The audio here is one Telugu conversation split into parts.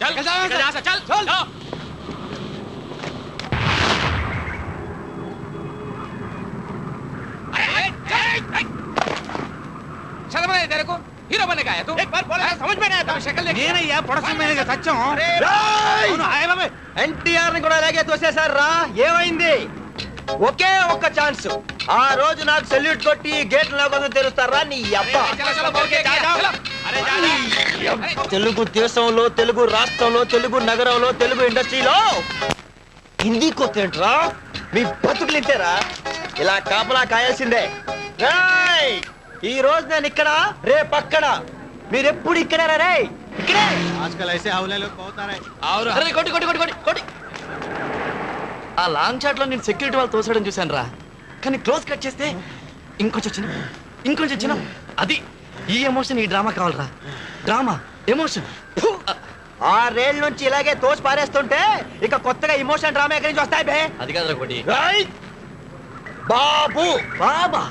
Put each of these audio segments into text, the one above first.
चल निकल यहाँ से चल चल शर्म नहीं तेरे को हीरो बनने का है तू एक बार बोला समझ में नहीं आता शक्ल देख నేనయ్యా ప్రొడక్షన్ మేనేజర్ సత్యం ఎన్టీఆర్ ని కూడా అలాగే తోసేశారు రా ఏమైంది ఒకే ఒక్క ఛాన్స్. ఆ రోజు నాకు సెల్యూట్ కొట్టి గేట్ లేకుండా తెలుస్తారా నీ అబ్బా. తెలుగు దేశంలో తెలుగు రాష్ట్రంలో తెలుగు నగరంలో తెలుగు ఇండస్ట్రీలో. హిందీ కొత్తేంట్రా మీ బతుకులు ఇంతేరా? ఇలా కాపలా కాయాల్సిందే. ఈ రోజు నేను ఇక్కడ రేపక్కడ మీరు ఎప్పుడు ఇక్కడ రే ఇక్కడే. ఆజ్కల్ ఐసే అవులే పోతారే. అవుతారే కొట్టి కొట్టి కొట్టి కొట్టి కొట్టి. ఆ లాంగ్ షాట్లో నేను సెక్యూరిటీ వాళ్ళు తోసడం చూశాను రా కానీ క్లోజ్ కట్ చేస్తే ఇంకొంచెం చిన్న ఇంకొంచెం చిన్న అది ఈ ఎమోషన్ ఈ డ్రామా కావాలరా. Drama emotion. ఆరేళ్ళ నుంచి ఇలాగే తోసి పారేస్తుంటే ఇక కొత్తగా ఇమోషన్ డ్రామా ఎక్కడి నుంచి వస్తాయి బే? అది కాదురా కొట్టి రేయ్! బాబు! బాబా?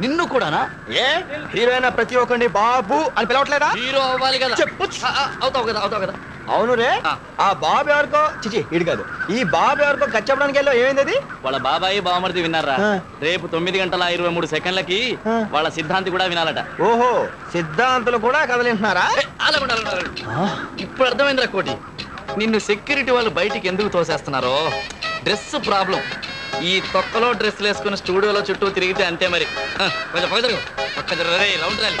నిన్ను కూడానా? ఏ? హీరోయిన్ ప్రతి ఒక్కరిని బాబు అని పిలవట్లేదా? హీరో అవ్వాలి కదా. చెప్పు. అవుతావు కదా అవుతావు కదా. అవును రే ఆ. బాబు ఎవరికో? చిచి ఇడు కాదు. ఈ బాబు ఎవరికో కచ్చపడానికి వెళ్ళో ఏమైంది అది వాళ్ళ బాబాయి బావమరిది విన్నారా? ఆ. రేపు తొమ్మిది గంటల ఇరవై మూడు సెకండ్లకి ఆ. వాళ్ళ సిద్ధాంతి కూడా వినాలట. ఓహో సిద్ధాంతులు కూడా కదలింటున్నారా? ఏ, అలాగుండు. ఇప్పుడు అర్థమైందిరా కోటి. నిన్ను సెక్యూరిటీ వాళ్ళు బయటికి ఎందుకు తోసేస్తున్నారో? Dress problem. ఈ తొక్కలో డ్రెస్లు వేసుకుని స్టూడియోలో చుట్టూ తిరిగితే అంతే మరి హ, కొంచెం పక్క జరుగు పక్క జరుగు రే రౌండ్ రాలి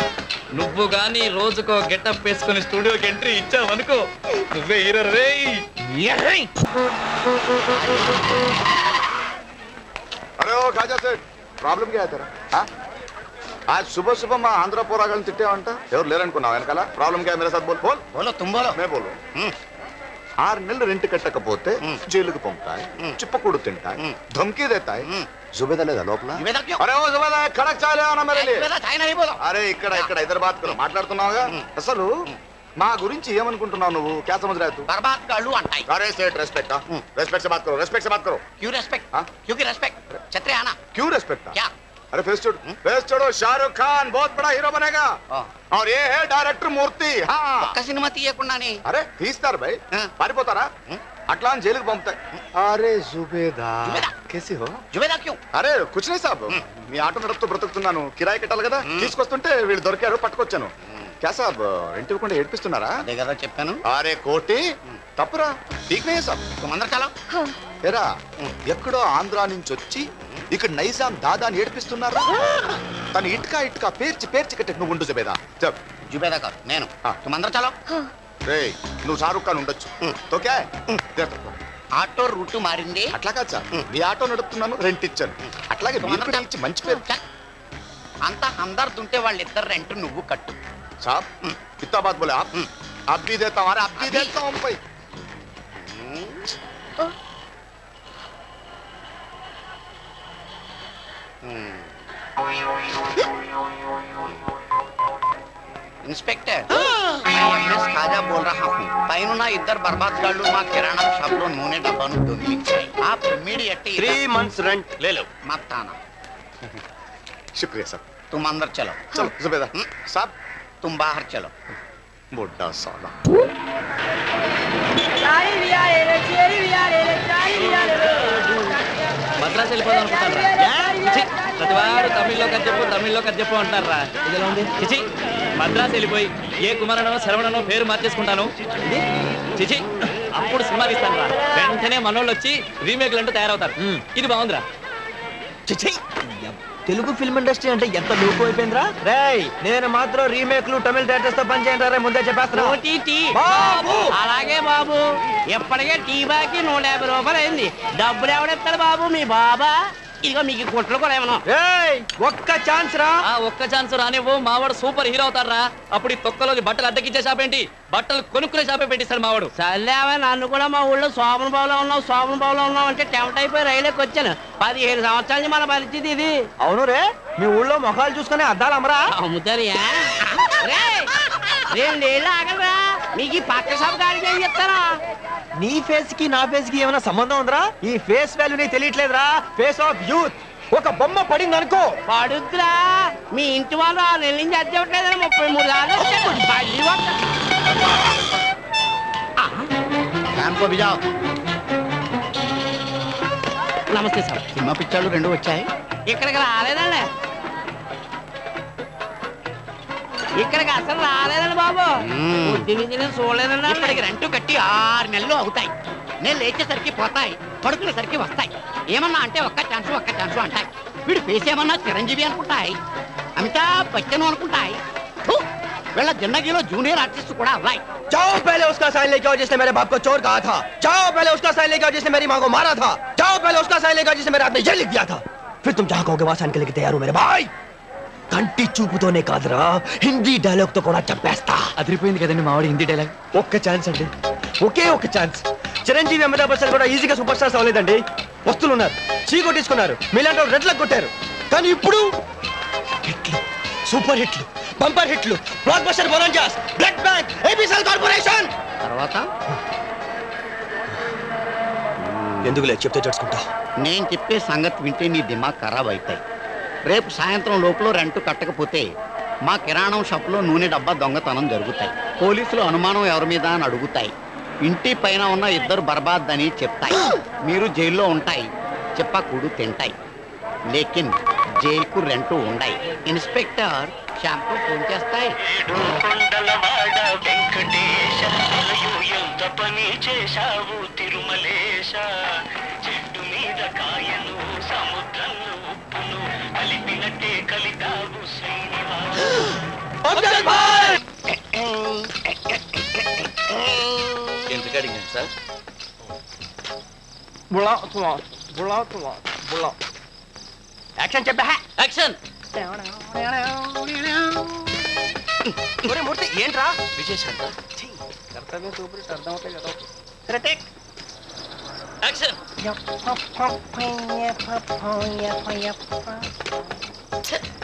నువ్వు గాని రోజుకో గెటప్ వేసుకుని స్టూడియోకి ఎంట్రీ ఇచ్చావు అనుకో నువ్వే హీరో రే अरे ओ खाजा सेठ ప్రాబ్లం क्या है तेरा हाँ? आज सुबह सुबह మా ఆంధ్ర పోరాగాళ్ళని తిట్టావంట ఎవరు లేరనుకున్నావు వెనకాల ప్రాబ్లం क्या है मेरे साथ बोल बोल बोलो तुम बोलो मैं बोल ఆరు నెలలు రెంట్ కట్టకపోతే జైలుకు పంపుతాయి చిప్పకూడు తింటాయి ధమ్కీ దేతాయి జుబేదా లోపల అరే ఇక్కడ ఇక్కడ హైదరాబాద్ మాట్లాడుతున్నావుగా? అసలు మా గురించి ఏమనుకుంటున్నావు నువ్వు? క్యా సమజ్ అంటాయి. రెస్పెక్ట్? రెస్పెక్ట్ से बात करो रेस्पेक्ट अरे फेस छोड़ो फेस छोड़ो शाहरुख खान बहुत बड़ा हीरो बनेगा हाँ। और ये है डायरेक्टर మూర్తి हाँ ఒక్క సినిమా తీయకుండానే అరే తీస్తారు భయ్ हाँ। పారిపోతారా అట్లా అని జైలుకి పంపుతాయి అరే జుబేదా జుబేదా. కేసి హో జుబేదా క్యూ అరే కుచ్ नहीं సాబ్ మీ ఆటో నడుపుతూ బ్రతుకుతున్నాను కిరాయి కట్టాలి కదా తీసుకొస్తుంటే వీళ్ళు దొరికారు పట్టుకొచ్చాను క్యా సాబ్ ఇంటి ఇవ్వకుండా ఏడిపిస్తున్నారా అదే కదా చెప్పాను అరే కోటి తప్పురా ఠీక్ నే సాబ్ తొందర చాలా ఎరా ఎక్కడో ఆంధ్రా నుంచి వచ్చి ఇక్కడ నైజాం దాదాని ఏడిపిస్తున్నారు. తన ఇటుకా ఇటుకా పేర్చి పేర్చి కట్టే నువ్వు ఉండు జబేదా. జుబేదా గారు నేను. చలో రే నువ్వు షారుఖ్ ఖాన్ ఉండొచ్చు. ఓకే ఆటో రూట్ మారింది. అట్లా కాదు సార్. మీ ఆటో నడుపుతున్నాను రెంట్ ఇచ్చాను. అట్లాగే మీరు మంచి పేరు. అంత అందరుతుంటే వాళ్ళిద్దరు రెంట్ నువ్వు కట్టు. సార్ కిత్తాబాద్ బోలే అబ్బీ దేతాం అరే అబ్బీ దేతాం పై हम्म। इंस्पेक्टर मैं एम खाजा बोल रहा हूँ। पहनो ना इधर बर्बाद कर लू माँ किराना सब लोग नूने डब्बा डोली आप इमीडिएटली थ्री मंथ्स रेंट ले लो। मत आना। शुक्रिया सर। तुम अंदर चलो। हाँ। चलो जुबेदार हम्म। साहब? तुम बाहर चलो। बुढ़ा साला। चारी भी आ रहे चारी भी आ रहे चारी भी आ रहे మద్రాసు వెళ్ళిపోదాం అనుకుంటారా ప్రతి వాడు తమిళ్ళో కథ చెప్పు తమిళ్ళో కథ చెప్పు అంటారా? ఉంది? చిచి మద్రాసు వెళ్ళిపోయి ఏ కుమారనో శరవణనో పేరు మార్చేసుకుంటాను. చిచి అప్పుడు సినిమా తీస్తాను రా వెంటనే మనోళ్ళు వచ్చి రీమేక్లు అంటూ తయారవుతారు. ఇది బాగుందిరా. చిచి తెలుగు ఫిల్మ్ ఇండస్ట్రీ అంటే ఎంత లూపు అయిపోయిందిరా? రేయ్ నేను మాత్రం రీమేక్లు తమిళ డైరెక్టర్స్తో పనిచేయండి ముందే చెప్పేస్తున్నా. బాబు! అలాగే బాబు. ఎప్పటికే టీ బాకి నూట యాభై రూపాయలు అయింది డబ్బులు ఎవడెత్తాడు బాబు? మీ బాబా. ఇదిగో మీకు కుట్లు కూడా ఏమన్నా? ఒక్క ఛాన్స్ రా. ఆ ఒక్క ఛాన్స్ రానివ్వు. మావాడు సూపర్ హీరో అవుతారా అప్పుడు ఈ తొక్కలోని బట్టలు అద్దెకిచ్చే షాప్ ఏంటి? బట్టలు కొనుక్కునే షాపే పెట్టిస్తాడు మావాడు. సర్లేవా నన్ను కూడా మా ఊళ్ళో సోమన్ బాబులో ఉన్నావు సోమన్ బాబులో ఉన్నావు అంటే టెంప్ట్ అయిపోయి రైలుకి వచ్చాను. పదిహేను సంవత్సరాల నుంచి మన పరిస్థితి ఇది. అవును రే మీ ఊళ్ళో ముఖాలు చూసుకుని అద్దాలు అమ్మరా. అమ్ముతారియా రెండేళ్ళు ఆగలరా? మీకు ఈ పక్క షాప్ ఏం చెప్తారా? నీ ఫేస్కి నా ఫేస్కి ఏమైనా సంబంధం ఉందిరా? ఈ ఫేస్ వాల్యూ నీకు తెలియట్లేదురా. Face of youth. ఒక బొమ్మ పడింది అనుకో పడుద్దురా. మీ ఇంటి వాళ్ళు ఆ నెల నుంచి అద్దెవట్లేదని ముప్పై మూడు బిజా. నమస్తే సార్. సినిమా పిక్చర్లు రెండు వచ్చాయి. ఇక్కడికి రాలేదండి. ఇక్కడికి అసలు రాలేదండి బాబు మ్మ్. బుద్ధి నుంచి నేను చూడలేదండి ఇప్పటికి రెంట్ కట్టి ఆరు నెలలు అవుతాయి నేను లేచేసరికి పోతాయి పడుకునేసరికి వస్తాయి ఏమన్నా అంటే ఒక్క ఛాన్స్ ఒక్క ఛాన్స్ అంటాయి వీడు ఫేస్ ఏమన్నా చిరంజీవి అనుకుంటాయి అమితాబ్ బచ్చన్ అనుకుంటాయి ఫు! వీళ్ళ జిందగీలో జూనియర్ ఆర్టిస్ట్ కూడా అవ్వాయి जाओ पहले उसका साइन लेके आओ जिसने मेरे बाप को चोर कहा था जाओ पहले उसका साइन लेके आओ जिसने मेरी माँ को मारा था जाओ पहले उसका साइन लेके आओ जिसने मेरे हाथ में ये लिख दिया था फिर तुम जहाँ कहोगे वहां साइन के लेके तैयार हो मेरे भाई కంటి చూపుతోనే కాదురా హిందీ డైలాగ్తో కూడా చంపేస్తా. అదిరిపోయింది కదండి మావాడి హిందీ డైలాగ్ ఒక్క ఛాన్స్ అండి. ఒకే ఒక్క ఛాన్స్ చిరంజీవి అమితాబ్ బచ్చన్ కూడా ఈజీగా సూపర్ స్టార్స్ అవ్వలేదండి. వస్తువులు ఉన్నారు. చీ కొట్టించుకున్నారు మీలాంటి రెడ్లకు కొట్టారు. కానీ ఇప్పుడు హిట్లు సూపర్ హిట్లు బంపర్ హిట్లు బ్లాక్ బస్టర్ బొలంజాస్ బ్లడ్ బ్యాంక్ ఏబిసిఎల్ కార్పొరేషన్ తర్వాత? ఎందుకులే చెప్తే చడుచుకుంటా నేను చెప్పే సంగతి వింటే నీ దిమాగ్ ఖరాబ్ అవుతాయి రేపు సాయంత్రం లోపల రెంట్ కట్టకపోతే మా కిరాణం షాప్లో నూనె డబ్బా దొంగతనం జరుగుతాయి. పోలీసులు అనుమానం ఎవరి మీద అని అడుగుతాయి. ఇంటి పైన ఉన్న ఇద్దరు బర్బాద్ అని చెప్తాయి. మీరు జైల్లో ఉంటాయి. చెప్పకూడు తింటాయి. లేకిన్ జైలుకు రెంట్ ఉండాయి. ఇన్స్పెక్టర్ షాంపూ ఫోన్ చేస్తాయి. ఎంత పని చేశావు తిరుమలేశ. చెట్టు మీద కాయ ఎందుకు అడిగాను సార్? యాక్షన్ చెప్పా యాక్షన్ ఒరే మూర్తి ఏంట్రా? విశేషాంత యాక్షన్ ఎక్కడా ఎవరైనా కాపాడుండ్రి ఎవరైనా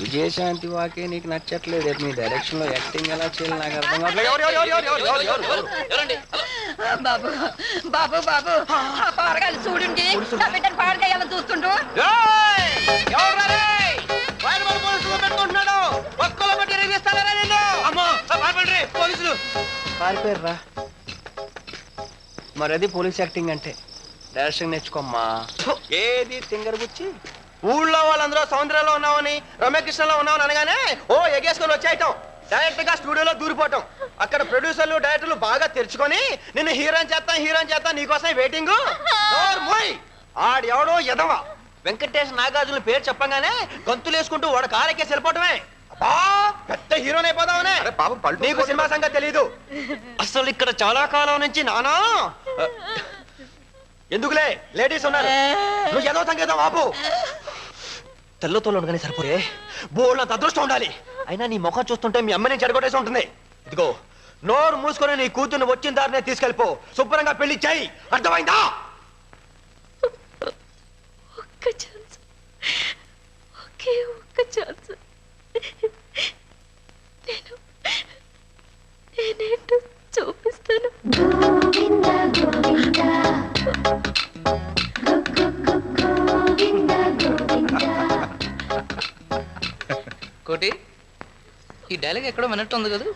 విజయశాంతి వాకే నీకు నచ్చట్లేదు. మీ డైరెక్షన్లో యాక్టింగ్ ఎలా చేయాలి నాకు అర్థం బాబు బాబు బాబు. ఆ పారగాలు చూడండి. చూస్తుండ్రు పారిపోయారా మరి అది పోలీస్ యాక్టింగ్ అంటే. డైరెక్షన్ నేర్చుకోమ్మా. ఏది తింగర గుచ్చి ఊళ్ళో వాళ్ళందరూ సౌందర్యంలో ఉన్నామని రమ్యకృష్ణలో ఉన్నామని అనగానే ఓ ఎగేసుకొని వచ్చేయటం. డైరెక్ట్గా స్టూడియోలో దూరిపోవటం. అక్కడ ప్రొడ్యూసర్లు డైరెక్టర్లు బాగా తెరుచుకొని నిన్ను హీరోయిన్ చేస్తాం హీరోయిన్ చేస్తాం నీకోసం వెయిటింగ్. ఆడు ఎవడో ఎదవ. వెంకటేష్ నాగార్జున పేరు చెప్పగానే గంతులు వేసుకుంటూ వాడు కారెక్కేసి వెళ్ళిపోవటమే. అబ్బా పెద్ద హీరోని అరే పాపం పళ్ళు నీకు సినిమా సంగతి తెలీదు. అసలు ఇక్కడ చాలా కాలం నుంచి నానా? ఎందుకులే? లేడీస్ ఉన్నారు. నువ్వు ఏదో సంగీతం ఆపు. తెల్లతోళ్ళు ఉండగానే సరిపోయే. బోళ్ళంత అదృష్టం ఉండాలి. అయినా నీ ముఖం చూస్తుంటే మీ అమ్మని చెడగొట్టేసి ఉంటుంది. ఇదిగో నోరు మూసుకొని నీ కూతుర్ని వచ్చిన దారినే తీసుకెళ్ళిపో. శుభ్రంగా పెళ్ళి చేయి. అర్థమైందా? ఒక్క ఛాన్స్ ఒకే ఒక్క ఛాన్స్ నేను నేనేంటో చూపిస్తాను. కోటి ఈ డైలాగ్ ఎక్కడో వినట్టు ఉంది కదా.